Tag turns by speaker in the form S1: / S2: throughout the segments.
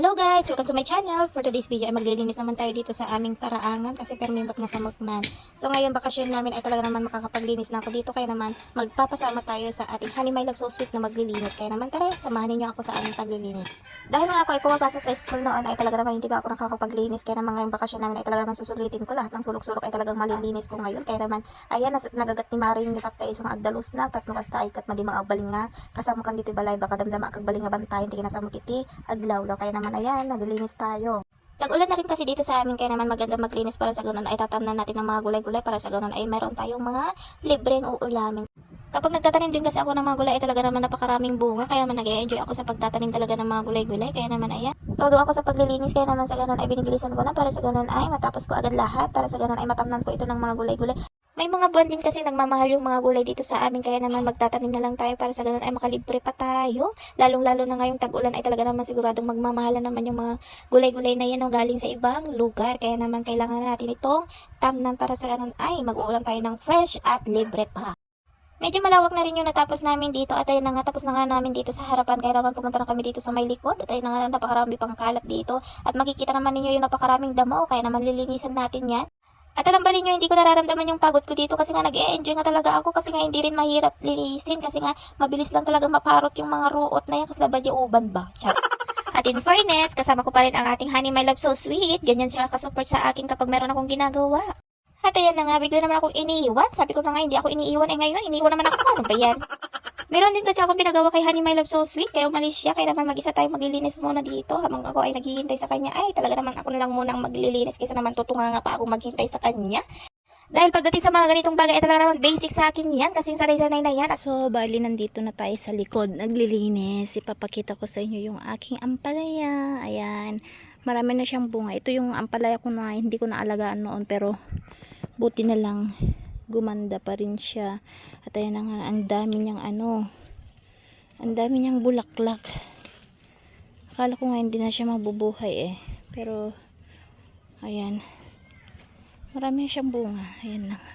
S1: Hello guys! Welcome to my channel. For today's video ay maglilinis naman tayo dito sa aming paraangan kasi permimot nga sa Muknan. So ngayon bakasyon namin ay talaga naman makakapaglinis na ako dito kaya naman magpapasama tayo sa ating Honey My Love So Sweet na maglilinis. Kaya naman tara, samahan niyo ako sa aming paglilinis. Dahil nga ako ay pumapasok sa school noon ay talaga naman hindi pa ako nakakapaglinis kaya naman ngayong bakasyon namin ay talaga naman susulitin ko lahat ng sulok-sulok ay talagang malilinis ko ngayon. Kaya naman ayan, nagagat ni Maring yung takta isang agdalus na tatlo kasta ay kat madimang agbaling nga kasama kan dito balay baka damdama kag baling nga bantayan tingin na aglawlaw kaya naman ayan naglilinis tayo. Tag-ulan na rin kasi dito sa amin kaya naman maganda maglinis para sa ganun. Ay tatamnan natin ng mga gulay-gulay para sa ganun. Ay meron tayong mga libreng uulamin. Kapag nagtatanim din kasi ako ng mga gulay ay talaga naman napakaraming bunga. Kaya naman nag-enjoy ako sa pagtatanim talaga ng mga gulay-gulay. Kaya naman ayan. Todo ako sa paglilinis. Kaya naman sa ganun ay binibilisan ko na para sa ganun ay matapos ko agad lahat. Para sa ganun ay matamnan ko ito ng mga gulay-gulay. May mga buwan din kasi nagmamahal yung mga gulay dito sa amin kaya naman magtatanim na lang tayo para sa ganun ay makalibre pa tayo. Lalong-lalo na ngayong tag-ulan ay talaga naman siguradong magmamahalan naman yung mga gulay-gulay na yan o galing sa ibang lugar. Kaya naman kailangan na natin itong tamnan para sa ganun ay mag-uulam tayo ng fresh at libre pa. Medyo malawak na rin yung natapos namin dito at ayun na nga tapos na nga namin dito sa harapan kaya naman pumunta na kami dito sa may likod at ayun na nga napakarami pang kalat dito at makikita naman ninyo yung napakaraming damo kaya naman lilinisan natin yan. At alam ba ninyo, hindi ko nararamdaman yung pagod ko dito kasi nga nag-e-enjoy nga talaga ako kasi nga hindi rin mahirap linisin kasi nga mabilis lang talaga maparot yung mga ruot na yan kasi labad yung uban ba? Char. At in fairness, kasama ko pa rin ang ating Honey My Love So Sweet. Ganyan siya kasupport sa akin kapag meron akong ginagawa. At ayan na nga, bigla naman akong iniiwan. Sabi ko na nga, hindi ako iniiwan. Eh ngayon, iniiwan naman ako. Ano ba yan? Meron din kasi akong pinagawa kay Honey My Love So Sweet. Kaya umalis siya. Kaya naman mag-isa tayo maglilinis muna dito. Habang ako ay naghihintay sa kanya. Ay, talaga naman ako na lang muna ang maglilinis. Kaysa naman tutunga nga pa ako maghintay sa kanya. Dahil pagdating sa mga ganitong bagay, ay talaga naman basic sa akin yan. Kasi sanay-sanay na yan.
S2: So, bali nandito na tayo sa likod, naglilinis. Ipapakita ko sa inyo yung aking ampalaya. Ayan. Marami na siyang bunga. Ito yung ampalaya ko na hindi ko naalagaan noon pero buti na lang gumanda pa rin siya. At ayan na nga, ang dami niyang ano, ang dami niyang bulaklak. Akala ko nga hindi na siya mabubuhay eh. Pero, ayan. Marami siyang bunga. Ayan na nga.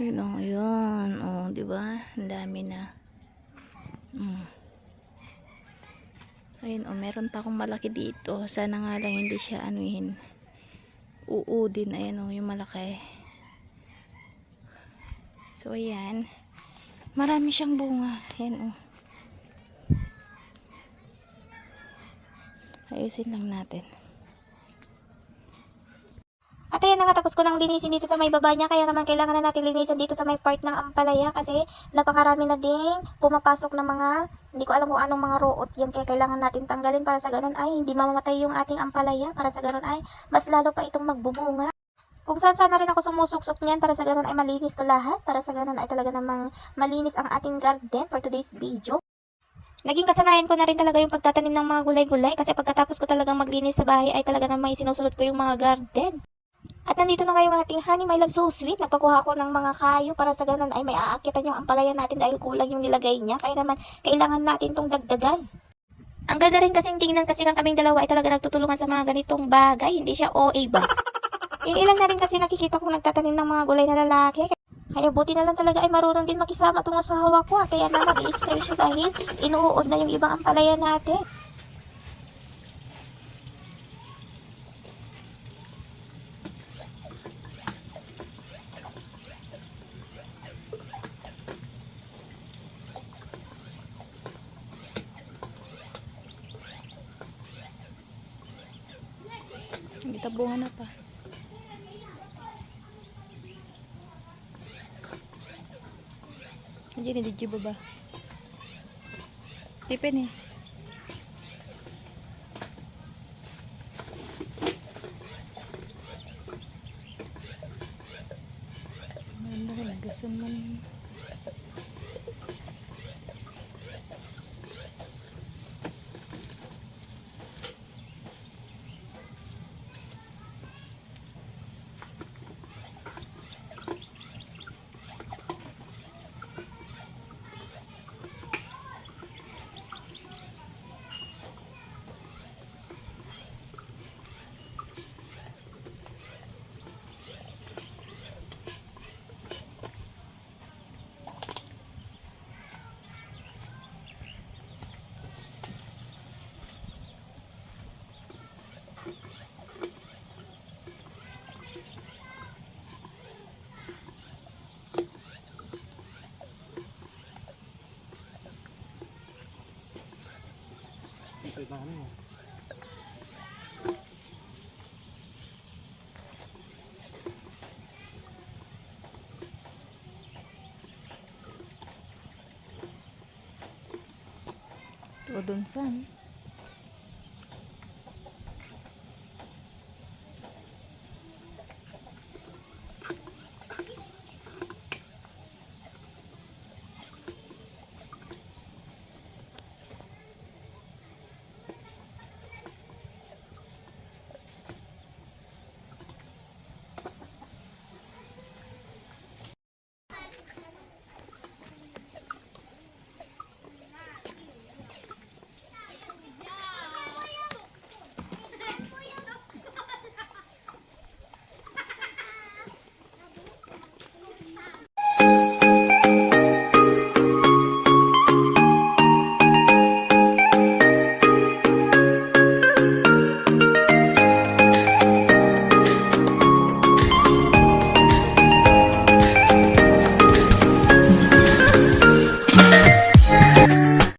S2: Ayun o, ayun. O, di ba? Ang dami na. Mm. Ayun o, meron pa akong malaki dito. Sana nga lang hindi siya anuhin. Uudin. Ayun o, yung malaki. So, ayan. Marami siyang bunga. Ayan o. Ayusin lang natin.
S1: At ayan na nga, tapos ko nang linisin dito sa may baba niya. Kaya naman kailangan na natin linisin dito sa may part ng ampalaya. Kasi napakarami na ding pumapasok ng mga, hindi ko alam kung anong mga root yan. Kaya kailangan natin tanggalin para sa ganun ay hindi mamamatay yung ating ampalaya. Para sa ganun ay mas lalo pa itong magbubunga. Kung saan sana rin ako sumusuksok niyan para sa ganun ay malinis ko lahat. Para sa ganun ay talaga namang malinis ang ating garden for today's video. Naging kasanayan ko na rin talaga yung pagtatanim ng mga gulay-gulay kasi pagkatapos ko talagang maglinis sa bahay ay talaga namang sinusunod ko yung mga garden. At nandito na nga yung ating honey, my love, so sweet. Nagpakuha ko ng mga kayo para sa ganun ay may aakitan yung ampalaya natin dahil kulang yung nilagay niya. Kaya naman, kailangan natin tong dagdagan. Ang ganda rin kasing tingnan kasi ng kaming dalawa ay talaga nagtutulungan sa mga ganitong bagay. Hindi siya OA ba? Ilan na rin kasi nakikita kong nagtatanim ng mga gulay na lalaki. Kaya buti na lang talaga ay marunong din makisama itong asawa ko. Kaya na mag-i-spray siya dahil inuud na yung ibang ampalaya natin.
S2: May tabungan na pa. Hindi ni Digi baba. Tipin eh. Maganda ka nagasan man.
S3: Sakit na ano eh.
S2: To dun.